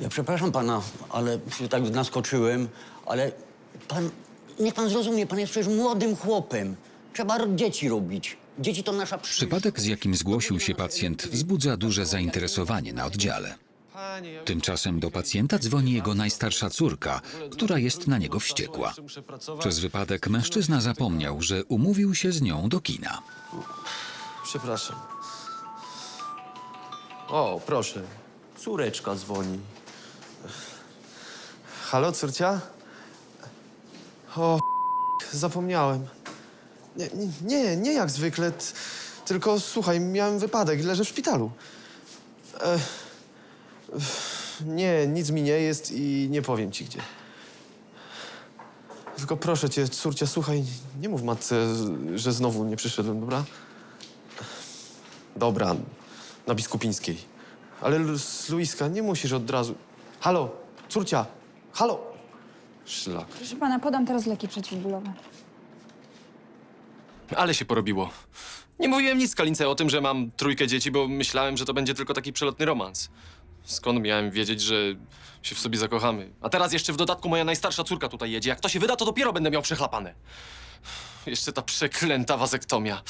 Ja przepraszam pana, ale się tak naskoczyłem, ale pan, niech pan zrozumie, pan jest przecież młodym chłopem. Trzeba ro- dzieci robić. Dzieci to nasza przyszłość. Przypadek, z jakim zgłosił się pacjent, wzbudza duże zainteresowanie na oddziale. Panie, ja Tymczasem do pacjenta dzwoni jego najstarsza córka, która jest na niego wściekła. jeszcze muszę pracować. Przez wypadek mężczyzna zapomniał, że umówił się z nią do kina. Przepraszam. O, proszę. Córeczka dzwoni. Halo, córcia? O, zapomniałem. Nie, nie, nie, jak zwykle. t- Tylko słuchaj, miałem wypadek, leżę w szpitalu. E, nie, nic mi nie jest i nie powiem ci gdzie. Tylko proszę cię, córcia, słuchaj, nie mów matce, że znowu nie przyszedłem, dobra? Dobra, na Biskupińskiej. Ale z Luiska nie musisz od razu. Halo, córcia, halo. Szlak. Proszę pana, podam teraz leki przeciwbólowe. Ale się porobiło. Nie mówiłem nic Kalince o tym, że mam trójkę dzieci, bo myślałem, że to będzie tylko taki przelotny romans. Skąd miałem wiedzieć, że się w sobie zakochamy? A teraz jeszcze w dodatku moja najstarsza córka tutaj jedzie. Jak to się wyda, to dopiero będę miał przechlapane. Jeszcze ta przeklęta wazektomia.